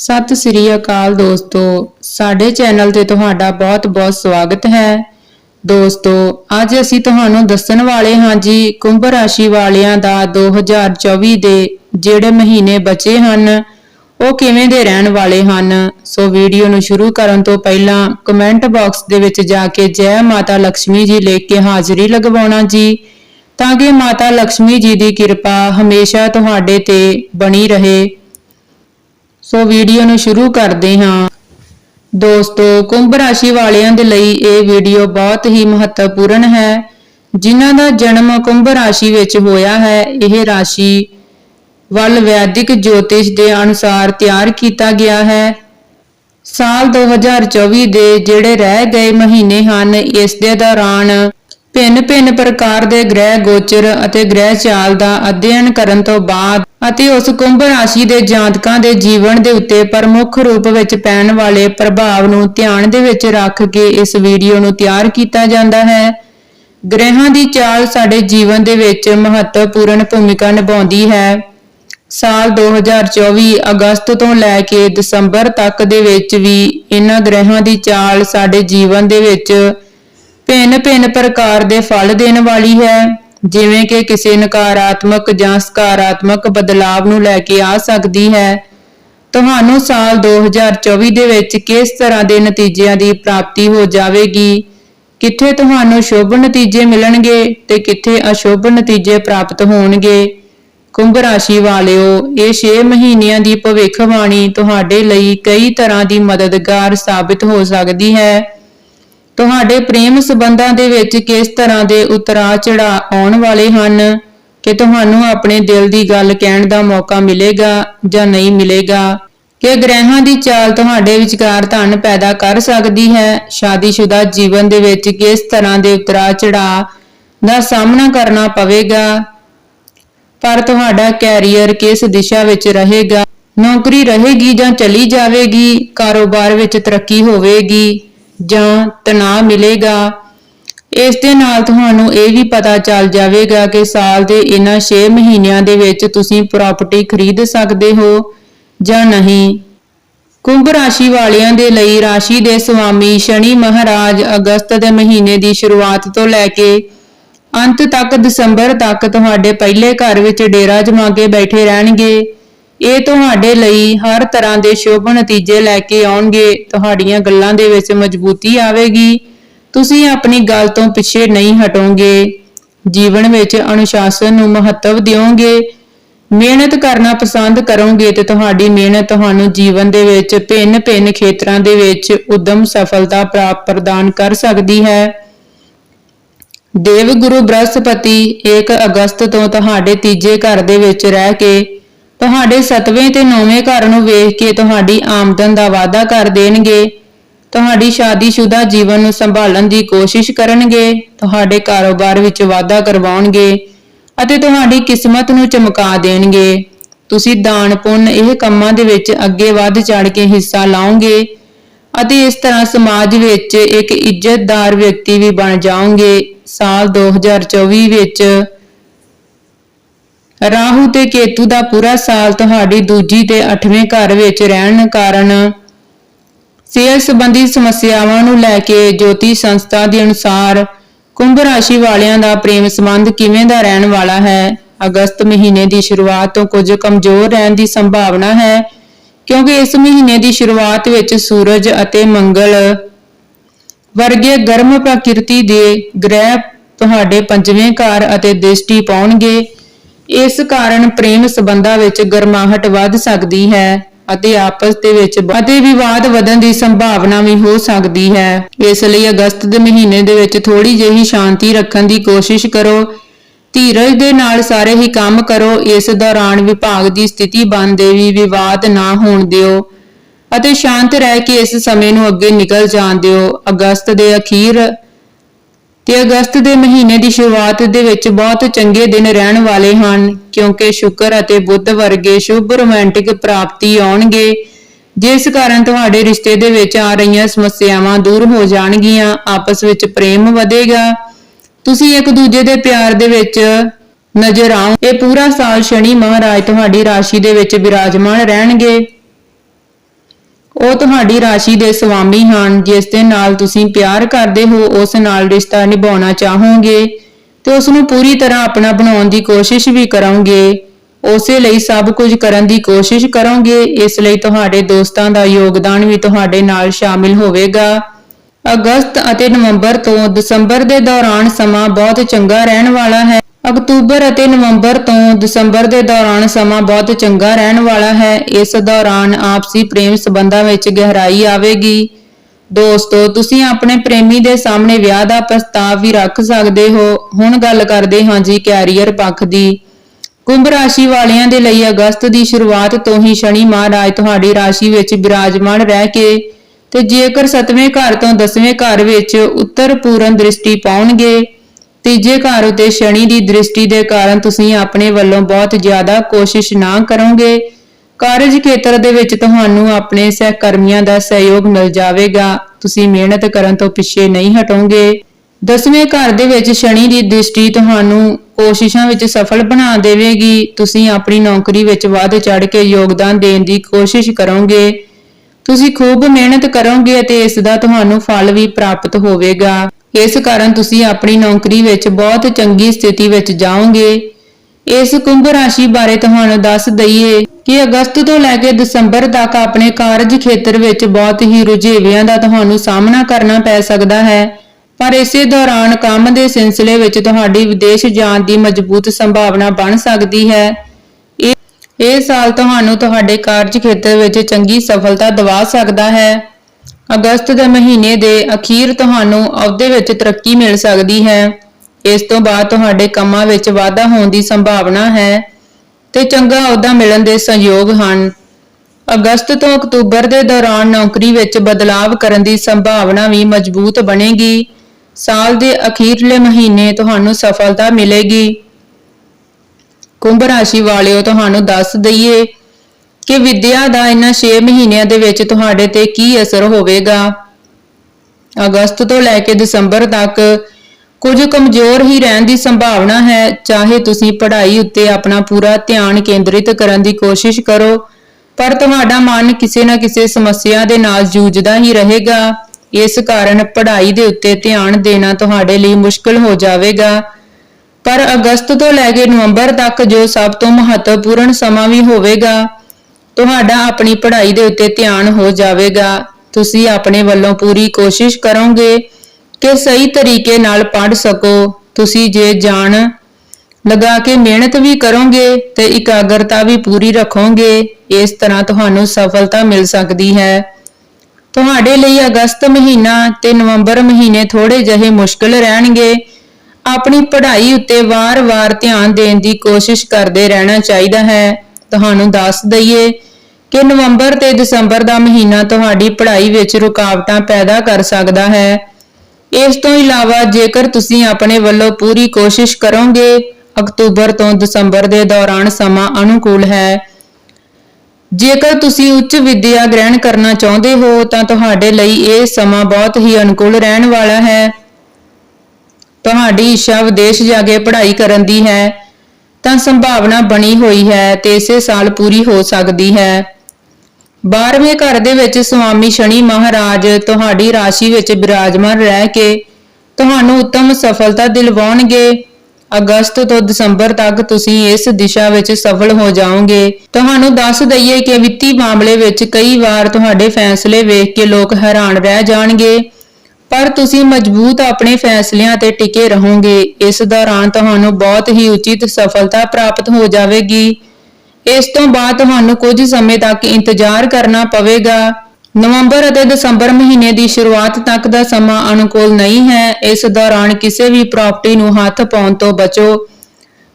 ਸਤਿ ਸ੍ਰੀ ਅਕਾਲ ਦੋਸਤੋ। ਸਾਡੇ ਚੈਨਲ ਤੇ ਤੁਹਾਡਾ ਬਹੁਤ-ਬਹੁਤ ਸਵਾਗਤ ਹੈ। ਦੋਸਤੋ, ਅੱਜ ਅਸੀਂ ਤੁਹਾਨੂੰ ਦੱਸਣ ਵਾਲੇ ਹਾਂ ਜੀ, ਕੁੰਭ ਰਾਸ਼ੀ ਵਾਲਿਆਂ ਦਾ 2024 ਦੇ ਜਿਹੜੇ ਮਹੀਨੇ ਬਚੇ ਹਨ, ਉਹ ਕਿਵੇਂ ਦੇ ਰਹਿਣ ਵਾਲੇ ਹਨ? ਸੋ ਵੀਡੀਓ ਨੂੰ ਸ਼ੁਰੂ ਕਰਨ ਤੋਂ ਪਹਿਲਾਂ ਕਮੈਂਟ ਬਾਕਸ ਦੇ ਵਿੱਚ ਜਾ ਕੇ ਜੈ ਮਾਤਾ ਲక్ష్ਮੀ ਜੀ ਲਿਖ ਕੇ ਹਾਜ਼ਰੀ ਲਗਵਾਉਣਾ ਜੀ। ਤਾਂ ਕਿ ਮਾਤਾ ਲక్ష్ਮੀ ਜੀ ਦੀ ਕਿਰਪਾ ਹਮੇਸ਼ਾ ਤੁਹਾਡੇ ਤੇ ਬਣੀ ਰਹੇ। ਸੋ ਵੀਡੀਓ ਨੂੰ ਸ਼ੁਰੂ ਕਰਦੇ ਹਾਂ। ਦੋਸਤੋ, ਕੁੰਭ ਰਾਸ਼ੀ ਵਾਲਿਆਂ ਦੇ ਲਈ ਇਹ ਵੀਡੀਓ ਬਹੁਤ ਹੀ ਮਹੱਤਵਪੂਰਨ ਹੈ। ਜਿਨ੍ਹਾਂ ਦਾ ਜਨਮ ਕੁੰਭ ਰਾਸ਼ੀ ਵਿੱਚ ਹੋਇਆ ਹੈ, ਇਹ ਰਾਸ਼ੀ ਵੱਲ ਵੈਦਿਕ ਜੋਤਿਸ਼ ਦੇ ਅਨੁਸਾਰ ਤਿਆਰ ਕੀਤਾ ਗਿਆ ਹੈ। ਸਾਲ 2024 ਦੇ ਜਿਹੜੇ ਰਹਿ ਗਏ ਮਹੀਨੇ ਹਨ, ਇਸ ਦੇ ਦੌਰਾਨ ਭਿੰਨ-ਭਿੰਨ ਪ੍ਰਕਾਰ ਦੇ ਗ੍ਰਹਿ ਗੋਚਰ ਅਤੇ ਗ੍ਰਹਿ ਚਾਲ ਦਾ ਅਧਿਐਨ ਕਰਨ ਤੋਂ ਬਾਅਦ ਅਤੇ ਉਸ ਕੁੰਭ ਰਾਸ਼ੀ ਦੇ ਜਾਤਕਾਂ ਦੇ ਜੀਵਨ ਦੇ ਉੱਤੇ ਪ੍ਰਮੁੱਖ ਰੂਪ ਵਿੱਚ ਪੈਣ ਵਾਲੇ ਪ੍ਰਭਾਵ ਨੂੰ ਧਿਆਨ ਦੇ ਵਿੱਚ ਰੱਖ ਕੇ ਇਸ ਵੀਡੀਓ ਨੂੰ ਤਿਆਰ ਕੀਤਾ ਜਾਂਦਾ ਹੈ। ਗ੍ਰਹਿਾਂ ਦੀ ਚਾਲ ਸਾਡੇ ਜੀਵਨ ਦੇ ਵਿੱਚ ਮਹੱਤਵਪੂਰਨ ਭੂਮਿਕਾ ਨਿਭਾਉਂਦੀ ਹੈ। ਸਾਲ 2024 ਅਗਸਤ ਤੋਂ ਲੈ ਕੇ ਦਸੰਬਰ ਤੱਕ ਦੇ ਵਿੱਚ ਵੀ ਇਹਨਾਂ ਗ੍ਰਹਿਾਂ ਦੀ ਚਾਲ ਸਾਡੇ ਜੀਵਨ ਦੇ ਵਿੱਚ ਭਿੰਨ-ਭਿੰਨ ਪ੍ਰਕਾਰ ਦੇ ਫਲ ਦੇਣ ਵਾਲੀ ਹੈ। ਜਿਵੇਂ ਕਿ ਕਿਸੇ ਨਕਾਰਾਤਮਕ ਜਾਂ ਸਕਾਰਾਤਮਕ ਬਦਲਾਵ ਨੂੰ ਲੈ ਕੇ ਆ ਸਕਦੀ ਹੈ। ਤੁਹਾਨੂੰ ਸਾਲ 2024 ਦੇ ਵਿੱਚ ਕਿਸ ਤਰ੍ਹਾਂ ਦੇ ਨਤੀਜਿਆਂ ਦੀ ਪ੍ਰਾਪਤੀ ਹੋ ਜਾਵੇਗੀ? ਕਿੱਥੇ ਤੁਹਾਨੂੰ ਸ਼ੁਭ ਨਤੀਜੇ ਮਿਲਣਗੇ ਤੇ ਕਿੱਥੇ ਅਸ਼ੁਭ ਨਤੀਜੇ ਪ੍ਰਾਪਤ ਹੋਣਗੇ? ਕੁੰਭ ਰਾਸ਼ੀ ਵਾਲਿਓ, ਇਹ 6 ਮਹੀਨਿਆਂ ਦੀ ਭਵਿੱਖਬਾਣੀ ਤੁਹਾਡੇ ਲਈ ਕਈ ਤਰ੍ਹਾਂ ਦੀ ਮਦਦਗਾਰ ਸਾਬਿਤ ਹੋ ਸਕਦੀ ਹੈ। ਤੁਹਾਡੇ ਪ੍ਰੇਮ ਸਬੰਧਾਂ ਦੇ ਵਿੱਚ ਕਿਸ ਤਰ੍ਹਾਂ ਦੇ ਉਤਰਾਅ ਚੜਾਅ ਆਉਣ ਵਾਲੇ ਹਨ? ਕਿ ਤੁਹਾਨੂੰ ਆਪਣੇ ਦਿਲ ਦੀ ਗੱਲ ਕਹਿਣ ਦਾ ਮੌਕਾ ਮਿਲੇਗਾ ਜਾਂ ਨਹੀਂ ਮਿਲੇਗਾ? ਕਿ ਗ੍ਰਹਿਾਂ ਦੀ ਚਾਲ ਤੁਹਾਡੇ ਵਿਚਕਾਰ ਧਨ ਪੈਦਾ ਕਰ ਸਕਦੀ ਹੈ? ਸ਼ਾਦੀशुदा ਜੀਵਨ ਦੇ ਵਿੱਚ ਕਿਸ ਤਰ੍ਹਾਂ ਦੇ ਉਤਰਾਅ ਚੜਾਅ ਦਾ ਸਾਹਮਣਾ ਕਰਨਾ ਪਵੇਗਾ? ਪਰ ਤੁਹਾਡਾ ਕੈਰੀਅਰ ਕਿਸ ਦਿਸ਼ਾ ਵਿੱਚ ਰਹੇਗਾ? ਨੌਕਰੀ ਰਹੇਗੀ ਜਾਂ ਚਲੀ ਜਾਵੇਗੀ? ਕਾਰੋਬਾਰ ਵਿੱਚ ਤਰੱਕੀ ਹੋਵੇਗੀ? ਜਾਂ ਤਣਾਅ ਮਿਲੇਗਾ। ਇਸ ਦੇ ਨਾਲ ਤੁਹਾਨੂੰ ਇਹ ਵੀ ਪਤਾ ਚੱਲ ਜਾਵੇਗਾ ਕਿ ਸਾਲ ਦੇ ਇਹਨਾਂ 6 ਮਹੀਨਿਆਂ ਦੇ ਵਿੱਚ ਤੁਸੀਂ ਪ੍ਰਾਪਰਟੀ ਖਰੀਦ ਸਕਦੇ ਹੋ ਜਾਂ ਨਹੀਂ। ਕੁੰਭ ਰਾਸ਼ੀ ਵਾਲਿਆਂ ਦੇ ਲਈ ਰਾਸ਼ੀ ਦੇ ਸੁਆਮੀ ਸ਼ਨੀ ਮਹਾਰਾਜ ਅਗਸਤ ਦੇ ਮਹੀਨੇ ਦੀ ਸ਼ੁਰੂਆਤ ਤੋਂ ਲੈ ਕੇ ਅੰਤ ਤੱਕ ਦਸੰਬਰ ਤੱਕ ਤੁਹਾਡੇ ਪਹਿਲੇ ਘਰ ਵਿੱਚ ਡੇਰਾ ਜਮਾ ਕੇ ਬੈਠੇ ਰਹਿਣਗੇ। ਇਹ ਤੁਹਾਡੇ ਲਈ ਹਰ ਤਰ੍ਹਾਂ ਦੇ ਸ਼ੁਭ ਨਤੀਜੇ ਲੈ ਕੇ ਆਉਣਗੇ। ਤੁਹਾਡੀਆਂ ਗੱਲਾਂ ਦੇ ਵਿੱਚ ਮਜ਼ਬੂਤੀ ਆਵੇਗੀ। ਤੁਸੀਂ ਆਪਣੀ ਗੱਲ ਤੋਂ ਪਿੱਛੇ ਨਹੀਂ ਹਟੋਗੇ। ਜੀਵਨ ਵਿੱਚ ਅਨੁਸ਼ਾਸਨ ਨੂੰ ਮਹੱਤਵ ਦਿਓਗੇ। ਮਿਹਨਤ ਕਰਨਾ ਪਸੰਦ ਕਰੋਗੇ ਤੇ ਤੁਹਾਡੀ ਮਿਹਨਤ ਤੁਹਾਨੂੰ ਜੀਵਨ ਦੇ ਵਿੱਚ ਭਿੰਨ-ਭਿੰਨ ਖੇਤਰਾਂ ਦੇ ਵਿੱਚ ਉਦਮ ਸਫਲਤਾ ਪ੍ਰਾਪਤ ਪ੍ਰਦਾਨ ਕਰ ਸਕਦੀ ਹੈ। ਦੇਵ ਗੁਰੂ ਬ੍ਰਹਸਪਤੀ 1 ਅਗਸਤ ਤੋਂ ਤੁਹਾਡੇ ਤੀਜੇ ਘਰ ਦੇ ਵਿੱਚ ਰਹਿ ਕੇ ਤੁਹਾਡੇ ਸਤਵੇਂ ਤੇ ਨੌਵੇਂ ਘਰ ਨੂੰ ਵੇਖ ਕੇ ਤੁਹਾਡੀ ਆਮਦਨ ਦਾ ਵਾਅਦਾ ਕਰ ਦੇਣਗੇ। ਤੁਹਾਡੀ ਸ਼ਾਦੀशुदा ਜੀਵਨ ਨੂੰ ਸੰਭਾਲਣ ਦੀ ਕੋਸ਼ਿਸ਼ ਕਰਨਗੇ। ਤੁਹਾਡੇ ਕਾਰੋਬਾਰ ਵਿੱਚ ਵਾਧਾ ਕਰਵਾਉਣਗੇ ਅਤੇ ਤੁਹਾਡੀ ਕਿਸਮਤ ਨੂੰ ਚਮਕਾ ਦੇਣਗੇ। ਤੁਸੀਂ ਦਾਨ ਪੁੰਨ ਇਹ ਕੰਮਾਂ ਦੇ ਵਿੱਚ ਅੱਗੇ ਵੱਧ ਚੜ ਕੇ ਹਿੱਸਾ ਲਾਓਗੇ ਅਤੇ ਇਸ ਤਰ੍ਹਾਂ ਸਮਾਜ ਵਿੱਚ ਇੱਕ ਇੱਜ਼ਤਦਾਰ ਵਿਅਕਤੀ ਵੀ ਬਣ ਜਾਓਗੇ। ਸਾਲ 2024 ਵਿੱਚ ਰਾਹੂ ਤੇ ਕੇਤੂ ਦਾ ਪੂਰਾ ਸਾਲ ਤੁਹਾਡੀ ਦੂਜੀ ਤੇ 8ਵੇਂ ਘਰ ਵਿੱਚ ਰਹਿਣ ਕਾਰਨ ਸਿਹਤ ਸੰਬੰਧੀ ਸਮੱਸਿਆਵਾਂ ਨੂੰ ਲੈ ਕੇ ਜੋਤੀ ਸੰਸਥਾ ਦੇ ਅਨੁਸਾਰ ਕੁੰਭ ਰਾਸ਼ੀ ਵਾਲਿਆਂ ਦਾ ਪ੍ਰੇਮ ਸੰਬੰਧ ਕਿਵੇਂ ਦਾ ਰਹਿਣ ਵਾਲਾ ਹੈ? ਅਗਸਤ ਮਹੀਨੇ ਦੀ ਸ਼ੁਰੂਆਤ ਤੋਂ ਕੁਝ ਕਮਜ਼ੋਰ ਰਹਿਣ ਦੀ ਸੰਭਾਵਨਾ ਹੈ, ਕਿਉਂਕਿ ਇਸ ਮਹੀਨੇ ਦੀ ਸ਼ੁਰੂਆਤ ਵਿੱਚ ਸੂਰਜ ਅਤੇ ਮੰਗਲ ਵਰਗੇ ਗਰਮ ਪ੍ਰਕਿਰਤੀ ਦੇ ਗ੍ਰਹਿ ਤੁਹਾਡੇ ਪੰਜਵੇਂ ਘਰ ਅਤੇ ਦ੍ਰਿਸ਼ਟੀ ਪਾਉਣਗੇ। ਇਸ ਕਾਰਨ ਪ੍ਰੇਮ ਸਬੰਧਾਂ ਵਿੱਚ ਗਰਮਾਹਟ ਵੱਧ ਸਕਦੀ ਹੈ ਅਤੇ ਆਪਸ ਦੇ ਵਿੱਚ ਅਤੇ ਵਿਵਾਦ ਵਧਣ ਦੀ ਸੰਭਾਵਨਾ ਵੀ ਹੋ ਸਕਦੀ ਹੈ। ਇਸ ਲਈ ਅਗਸਤ ਦੇ ਮਹੀਨੇ ਦੇ ਵਿੱਚ ਥੋੜੀ ਜਿਹੀ ਸ਼ਾਂਤੀ ਰੱਖਣ ਦੀ ਕੋਸ਼ਿਸ਼ ਕਰੋ। ਧੀਰਜ ਦੇ ਨਾਲ ਸਾਰੇ ਹੀ ਕੰਮ ਕਰੋ। ਇਸ ਦੌਰਾਨ ਵਿਭਾਗ ਦੀ ਸਥਿਤੀ ਬਣਦੇ ਵੀ ਵਿਵਾਦ ਨਾ ਹੋਣ ਦਿਓ ਅਤੇ ਸ਼ਾਂਤ ਰਹਿ ਕੇ ਇਸ ਸਮੇਂ ਨੂੰ ਅੱਗੇ ਨਿਕਲ ਜਾਣ ਦਿਓ। ਅਗਸਤ ਦੇ ਅਖੀਰ ਤੇ ਅਗਸਤ ਦੇ ਮਹੀਨੇ ਦੀ ਸ਼ੁਰੂਆਤ ਦੇ ਵਿੱਚ ਬਹੁਤ ਚੰਗੇ ਦਿਨ ਰਹਿਣ ਵਾਲੇ ਹਨ, ਕਿਉਂਕਿ ਸ਼ੁਕਰ ਅਤੇ ਬੁੱਧ ਵਰਗੇ ਸ਼ੁਭ ਰੋਮਾਂਟਿਕ ਪ੍ਰਾਪਤੀ ਆਉਣਗੇ। ਜਿਸ ਕਾਰਨ ਤੁਹਾਡੇ ਰਿਸ਼ਤੇ ਦੇ ਵਿੱਚ ਆ ਰਹੀਆਂ ਸਮੱਸਿਆਵਾਂ ਦੂਰ ਹੋ ਜਾਣਗੀਆਂ, ਆਪਸ ਵਿੱਚ ਪ੍ਰੇਮ ਵਧੇਗਾ। ਤੁਸੀਂ ਇੱਕ ਦੂਜੇ ਦੇ ਪਿਆਰ ਦੇ ਵਿੱਚ ਨਜ਼ਰ ਆਓ। ਇਹ ਪੂਰਾ ਸਾਲ ਸ਼ਨੀ ਮਹਾਰਾਜ ਤੁਹਾਡੀ ਰਾਸ਼ੀ ਦੇ ਵਿੱਚ ਵਿਰਾਜਮਾਨ ਰਹਿਣਗੇ। ਉਹ ਤੁਹਾਡੀ ਰਾਸ਼ੀ ਦੇ ਸਵਾਮੀ ਹਨ, ਜਿਸ ਦੇ ਨਾਲ ਤੁਸੀਂ ਪਿਆਰ ਕਰਦੇ ਹੋ, ਉਸ ਨਾਲ ਰਿਸ਼ਤਾ ਨਿਭਾਉਣਾ ਚਾਹੋਗੇ ਤੇ ਉਸ ਨੂੰ ਪੂਰੀ ਤਰ੍ਹਾਂ ਆਪਣਾ ਬਣਾਉਣ ਦੀ ਕੋਸ਼ਿਸ਼ ਵੀ ਕਰੋਗੇ। ਉਸੇ ਲਈ ਸਭ ਕੁਝ ਕਰਨ ਦੀ ਕੋਸ਼ਿਸ਼ ਕਰੋਗੇ, ਇਸ ਲਈ ਤੁਹਾਡੇ ਦੋਸਤਾਂ ਦਾ ਯੋਗਦਾਨ ਵੀ ਤੁਹਾਡੇ ਨਾਲ ਸ਼ਾਮਿਲ ਹੋਵੇਗਾ। ਅਗਸਤ ਅਤੇ ਨਵੰਬਰ ਤੋਂ ਦਸੰਬਰ ਦੇ ਦੌਰਾਨ ਸਮਾਂ ਬਹੁਤ ਚੰਗਾ ਰਹਿਣ ਵਾਲਾ ਹੈ। ਅਕਤੂਬਰ ਅਤੇ ਨਵੰਬਰ ਤੋਂ ਦਸੰਬਰ ਦੇ ਦੌਰਾਨ ਸਮਾਂ ਬਹੁਤ ਚੰਗਾ ਰਹਿਣ ਵਾਲਾ ਹੈ। ਇਸ ਦੌਰਾਨ ਆਪਸੀ ਪ੍ਰੇਮ ਸੰਬੰਧਾਂ ਵਿੱਚ ਗਹਿਰਾਈ ਆਵੇਗੀ। ਦੋਸਤੋ, ਤੁਸੀਂ ਆਪਣੇ ਪ੍ਰੇਮੀ ਦੇ ਸਾਹਮਣੇ ਵਿਆਹ ਦਾ ਪ੍ਰਸਤਾਵ ਵੀ ਰੱਖ ਸਕਦੇ ਹੋ। ਹੁਣ ਗੱਲ ਕਰਦੇ ਹਾਂ ਜੀ ਕੈਰੀਅਰ ਪੱਖ ਦੀ। ਕੁੰਭ ਰਾਸ਼ੀ ਵਾਲਿਆਂ ਦੇ ਲਈ ਅਗਸਤ ਦੀ ਸ਼ੁਰੂਆਤ ਤੋਂ ਹੀ ਸ਼ਨੀ ਮਹਾਰਾਜ ਤੁਹਾਡੀ ਰਾਸ਼ੀ ਵਿੱਚ ਬਿਰਾਜਮਾਨ ਰਹਿ ਕੇ ਤੇ ਜੇਕਰ 7ਵੇਂ ਘਰ ਤੋਂ 10ਵੇਂ ਘਰ ਵਿੱਚ ਉੱਤਰ ਪੂਰਨ ਦ੍ਰਿਸ਼ਟੀ ਪਾਉਣਗੇ ਤੀਜੇ ਘਰ ਉਤੇ ਸ਼ਨੀ ਦੀ ਦ੍ਰਿਸ਼ਟੀ ਦੇ ਕਾਰਨ ਤੁਸੀਂ ਆਪਣੇ ਵੱਲੋਂ ਬਹੁਤ ਜ਼ਿਆਦਾ ਕੋਸ਼ਿਸ਼ ਨਾ ਕਰੋਗੇ। ਕਾਰਜ ਖੇਤਰ ਦੇ ਵਿੱਚ ਤੁਹਾਨੂੰ ਆਪਣੇ ਸਹਿਕਰਮੀਆਂ ਦਾ ਸਹਿਯੋਗ ਮਿਲ ਜਾਵੇਗਾ। ਤੁਸੀਂ ਮਿਹਨਤ ਕਰਨ ਤੋਂ ਪਿੱਛੇ ਨਹੀਂ ਹਟੋਗੇ। ਦਸਵੇਂ ਘਰ ਦੇ ਵਿੱਚ ਸ਼ਨੀ ਦੀ ਦ੍ਰਿਸ਼ਟੀ ਤੁਹਾਨੂੰ ਕੋਸ਼ਿਸ਼ਾਂ ਵਿੱਚ ਸਫਲ ਬਣਾ ਦੇਵੇਗੀ। ਤੁਸੀਂ ਆਪਣੀ ਨੌਕਰੀ ਵਿੱਚ ਵੱਧ ਚੜ ਕੇ ਯੋਗਦਾਨ ਦੇਣ ਦੀ ਕੋਸ਼ਿਸ਼ ਕਰੋਗੇ। ਤੁਸੀਂ ਖੂਬ ਮਿਹਨਤ ਕਰੋਗੇ ਅਤੇ ਇਸ ਦਾ ਤੁਹਾਨੂੰ ਫਲ ਵੀ ਪ੍ਰਾਪਤ ਹੋਵੇਗਾ। ਇਸ ਕਾਰਨ ਤੁਸੀਂ ਆਪਣੀ ਨੌਕਰੀ ਵਿੱਚ ਬਹੁਤ ਚੰਗੀ ਸਥਿਤੀ ਵਿੱਚ ਜਾਓਗੇ। ਇਸ ਕੁੰਭ ਰਾਸ਼ੀ ਬਾਰੇ ਤੁਹਾਨੂੰ ਦੱਸ ਦਈਏ ਕਿ ਅਗਸਤ ਤੋਂ ਲੈ ਕੇ ਦਸੰਬਰ ਤੱਕ ਆਪਣੇ ਕਾਰਜ ਖੇਤਰ ਵਿੱਚ ਬਹੁਤ ਹੀ ਰੁਝੇਵਿਆਂ ਦਾ ਤੁਹਾਨੂੰ ਸਾਹਮਣਾ ਕਰਨਾ ਪੈ ਸਕਦਾ ਹੈ। ਪਰ ਇਸੇ ਦੌਰਾਨ ਕੰਮ ਦੇ ਸਿਲਸਿਲੇ ਵਿੱਚ ਤੁਹਾਡੀ ਵਿਦੇਸ਼ ਜਾਣ ਦੀ ਮਜ਼ਬੂਤ ਸੰਭਾਵਨਾ ਬਣ ਸਕਦੀ ਹੈ। ਇਹ ਇਹ ਸਾਲ ਤੁਹਾਨੂੰ ਤੁਹਾਡੇ ਕਾਰਜ ਖੇਤਰ ਵਿੱਚ ਚੰਗੀ ਸਫਲਤਾ ਦਿਵਾ ਸਕਦਾ ਹੈ। ਅਗਸਤ ਦੇ ਮਹੀਨੇ ਦੇ ਅਖੀਰ ਤੁਹਾਨੂੰ ਅਹੁਦੇ ਵਿੱਚ ਤਰੱਕੀ ਮਿਲ ਸਕਦੀ ਹੈ। ਇਸ ਤੋਂ ਬਾਅਦ ਤੁਹਾਡੇ ਕੰਮਾਂ ਵਿੱਚ ਵਾਧਾ ਹੋਣ ਦੀ ਸੰਭਾਵਨਾ ਹੈ ਤੇ ਚੰਗਾ ਅਹੁਦਾ ਮਿਲਣ ਦੇ ਸੰਯੋਗ ਹਨ। ਅਗਸਤ ਤੋਂ ਅਕਤੂਬਰ ਦੇ ਦੌਰਾਨ ਨੌਕਰੀ ਵਿੱਚ ਬਦਲਾਵ ਕਰਨ ਦੀ ਸੰਭਾਵਨਾ ਵੀ ਮਜ਼ਬੂਤ ਬਣੇਗੀ। ਸਾਲ ਦੇ ਅਖੀਰਲੇ ਮਹੀਨੇ ਤੁਹਾਨੂੰ ਸਫਲਤਾ ਮਿਲੇਗੀ। ਕੁੰਭ ਰਾਸ਼ੀ ਵਾਲਿਓ, ਤੁਹਾਨੂੰ ਦੱਸ ਦਈਏ ਕਿ ਵਿਦਿਆ ਦਾ ਇਹਨਾਂ 6 ਮਹੀਨਿਆਂ ਦੇ ਵਿੱਚ ਤੁਹਾਡੇ ਤੇ ਕੀ ਅਸਰ ਹੋਵੇਗਾ? ਅਗਸਤ ਤੋਂ ਲੈ ਕੇ ਦਸੰਬਰ ਤੱਕ ਕੁਝ ਕਮਜ਼ੋਰ ਹੀ ਰਹਿਣ ਦੀ ਸੰਭਾਵਨਾ ਹੈ। ਚਾਹੇ ਤੁਸੀਂ ਪੜ੍ਹਾਈ ਉੱਤੇ ਆਪਣਾ ਪੂਰਾ ਧਿਆਨ ਕੇਂਦਰਿਤ ਕਰਨ ਦੀ ਕੋਸ਼ਿਸ਼ ਕਰੋ, ਪਰ ਤੁਹਾਡਾ ਮਨ ਕਿਸੇ ਨਾ ਕਿਸੇ ਸਮੱਸਿਆ ਦੇ ਨਾਲ ਜੂਝਦਾ ਹੀ ਰਹੇਗਾ। ਇਸ ਕਾਰਨ ਪੜ੍ਹਾਈ ਦੇ ਉੱਤੇ ਧਿਆਨ ਦੇਣਾ ਤੁਹਾਡੇ ਲਈ ਮੁਸ਼ਕਲ ਹੋ ਜਾਵੇਗਾ। ਪਰ ਅਗਸਤ ਤੋਂ ਲੈ ਕੇ ਨਵੰਬਰ ਤੱਕ ਜੋ ਸਭ ਤੋਂ ਮਹੱਤਵਪੂਰਨ ਸਮਾਂ ਵੀ ਹੋਵੇਗਾ ਤੁਹਾਡਾ ਆਪਣੀ ਪੜ੍ਹਾਈ ਦੇ ਉੱਤੇ ਧਿਆਨ ਹੋ ਜਾਵੇਗਾ। ਤੁਸੀਂ ਆਪਣੇ ਵੱਲੋਂ ਪੂਰੀ ਕੋਸ਼ਿਸ਼ ਕਰੋਗੇ ਕਿ ਸਹੀ ਤਰੀਕੇ ਨਾਲ ਪੜ੍ਹ ਸਕੋ। ਤੁਸੀਂ ਜੇ ਜਾਣ ਲਗਾ ਕੇ ਮਿਹਨਤ ਵੀ ਕਰੋਗੇ ਤੇ ਇਕਾਗਰਤਾ ਵੀ ਪੂਰੀ ਰੱਖੋਗੇ, ਇਸ ਤਰ੍ਹਾਂ ਤੁਹਾਨੂੰ ਸਫਲਤਾ ਮਿਲ ਸਕਦੀ ਹੈ। ਤੁਹਾਡੇ ਲਈ ਅਗਸਤ ਮਹੀਨਾ ਤੇ ਨਵੰਬਰ ਮਹੀਨੇ ਥੋੜੇ ਜਿਹੇ ਮੁਸ਼ਕਲ ਰਹਿਣਗੇ। ਆਪਣੀ ਪੜ੍ਹਾਈ ਉੱਤੇ ਵਾਰ-ਵਾਰ ਧਿਆਨ ਦੇਣ ਦੀ ਕੋਸ਼ਿਸ਼ ਕਰਦੇ ਰਹਿਣਾ ਚਾਹੀਦਾ ਹੈ। ਤੁਹਾਨੂੰ ਦੱਸ ਦਈਏ ਕਿ ਨਵੰਬਰ ਤੇ ਦਸੰਬਰ ਦਾ ਮਹੀਨਾ ਤੁਹਾਡੀ ਪੜ੍ਹਾਈ ਵਿੱਚ ਰੁਕਾਵਟਾਂ ਪੈਦਾ ਕਰ ਸਕਦਾ ਹੈ। ਇਸ ਤੋਂ ਇਲਾਵਾ ਜੇਕਰ ਤੁਸੀਂ ਆਪਣੇ ਵੱਲੋਂ ਪੂਰੀ ਕੋਸ਼ਿਸ਼ ਕਰੋਗੇ, ਅਕਤੂਬਰ ਤੋਂ ਦਸੰਬਰ ਦੇ ਦੌਰਾਨ ਸਮਾਂ ਅਨੁਕੂਲ ਹੈ। ਜੇਕਰ ਤੁਸੀਂ ਉੱਚ ਵਿੱਦਿਆ ਗ੍ਰਹਿਣ ਕਰਨਾ ਚਾਹੁੰਦੇ ਹੋ, ਤਾਂ ਤੁਹਾਡੇ ਲਈ ਇਹ ਸਮਾਂ ਬਹੁਤ ਹੀ ਅਨੁਕੂਲ ਰਹਿਣ ਵਾਲਾ ਹੈ। ਤੁਹਾਡੀ ਇੱਛਾ ਵਿਦੇਸ਼ ਜਾ ਕੇ ਪੜ੍ਹਾਈ ਕਰਨ ਦੀ ਹੈ। ਤਾਂ ਸੰਭਾਵਨਾ ਬਣੀ ਹੋਈ ਹੈ ਤੇ ਇਸੇ ਸਾਲ ਪੂਰੀ ਹੋ ਸਕਦੀ ਹੈ। 12ਵੇਂ ਘਰ ਦੇ ਵਿੱਚ ਸੁਆਮੀ ਸ਼ਨੀ ਮਹਾਰਾਜ ਤੁਹਾਡੀ ਰਾਸ਼ੀ ਵਿੱਚ ਬਿਰਾਜਮਾਨ ਰਹਿ ਕੇ ਤੁਹਾਨੂੰ ਉੱਤਮ ਸਫਲਤਾ ਦਿਲਵਾਉਣਗੇ। ਅਗਸਤ ਤੋਂ ਦਸੰਬਰ ਤੱਕ ਤੁਸੀਂ ਇਸ ਦਿਸ਼ਾ ਵਿੱਚ ਸਫਲ ਹੋ ਜਾਓਗੇ। ਤੁਹਾਨੂੰ ਦੱਸ ਦਈਏ ਕਿ ਵਿੱਤੀ ਮਾਮਲੇ ਵਿੱਚ ਕਈ ਵਾਰ ਤੁਹਾਡੇ ਫੈਸਲੇ ਵੇਖ ਕੇ ਲੋਕ ਹੈਰਾਨ ਰਹਿ ਜਾਣਗੇ। ਪਰ ਤੁਸੀਂ ਮਜ਼ਬੂਤ ਆਪਣੇ ਫੈਸਲਿਆਂ ਤੇ ਟਿਕੇ ਰਹੋਗੇ। ਇਸ ਦੌਰਾਨ ਤੁਹਾਨੂੰ ਬਹੁਤ ਹੀ ਉਚਿਤ ਸਫਲਤਾ ਪ੍ਰਾਪਤ ਹੋ ਜਾਵੇਗੀ। ਇਸ ਤੋਂ ਬਾਅਦ ਤੁਹਾਨੂੰ ਕੁਝ ਸਮੇਂ ਤੱਕ ਇੰਤਜ਼ਾਰ ਕਰਨਾ ਪਵੇਗਾ। ਨਵੰਬਰ ਅਤੇ ਦਸੰਬਰ ਮਹੀਨੇ ਦੀ ਸ਼ੁਰੂਆਤ ਤੱਕ ਦਾ ਸਮਾਂ ਅਨੁਕੂਲ ਨਹੀਂ ਹੈ। ਇਸ ਦੌਰਾਨ ਕਿਸੇ ਵੀ ਪ੍ਰਾਪਰਟੀ ਨੂੰ ਹੱਥ ਪਾਉਣ ਤੋਂ ਬਚੋ।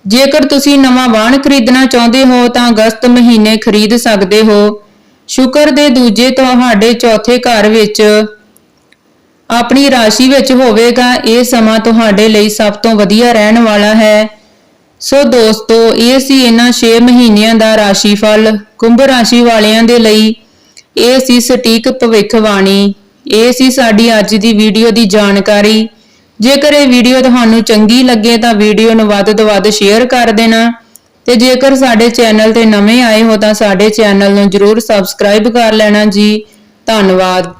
ਜੇਕਰ ਤੁਸੀਂ ਨਵਾਂ ਵਾਹਨ ਖਰੀਦਣਾ ਚਾਹੁੰਦੇ ਹੋ, ਤਾਂ ਅਗਸਤ ਮਹੀਨੇ ਖਰੀਦ ਸਕਦੇ ਹੋ। ਸ਼ੁਕਰ ਦੇ ਦੂਜੇ ਤੁਹਾਡੇ ਚੌਥੇ ਘਰ ਵਿੱਚ ਆਪਣੀ ਰਾਸ਼ੀ ਵਿੱਚ ਹੋਵੇਗਾ, ਇਹ ਸਮਾਂ ਤੁਹਾਡੇ ਲਈ ਸਭ ਤੋਂ ਵਧੀਆ ਰਹਿਣ ਵਾਲਾ ਹੈ। ਸੋ ਦੋਸਤੋ, ਇਹ ਸੀ ਇਹਨਾਂ 6 ਮਹੀਨਿਆਂ ਦਾ ਰਾਸ਼ੀ ਫਲ ਕੁੰਭ ਰਾਸ਼ੀ ਵਾਲਿਆਂ ਦੇ ਲਈ ਇਹ ਸੀ ਸਟੀਕ ਭਵਿੱਖਬਾਣੀ। ਇਹ ਸੀ ਸਾਡੀ ਅੱਜ ਦੀ ਵੀਡੀਓ ਦੀ ਜਾਣਕਾਰੀ। ਜੇਕਰ ਇਹ ਵੀਡੀਓ ਤੁਹਾਨੂੰ ਚੰਗੀ ਲੱਗੇ ਤਾਂ ਵੀਡੀਓ ਨੂੰ ਵੱਧ ਤੋਂ ਵੱਧ ਸ਼ੇਅਰ ਕਰ ਦੇਣਾ। ਤੇ ਜੇਕਰ ਸਾਡੇ ਚੈਨਲ ਤੇ ਨਵੇਂ ਆਏ ਹੋ ਤਾਂ ਸਾਡੇ ਚੈਨਲ ਨੂੰ ਜਰੂਰ ਸਬਸਕ੍ਰਾਈਬ ਕਰ ਲੈਣਾ ਜੀ। ਧੰਨਵਾਦ।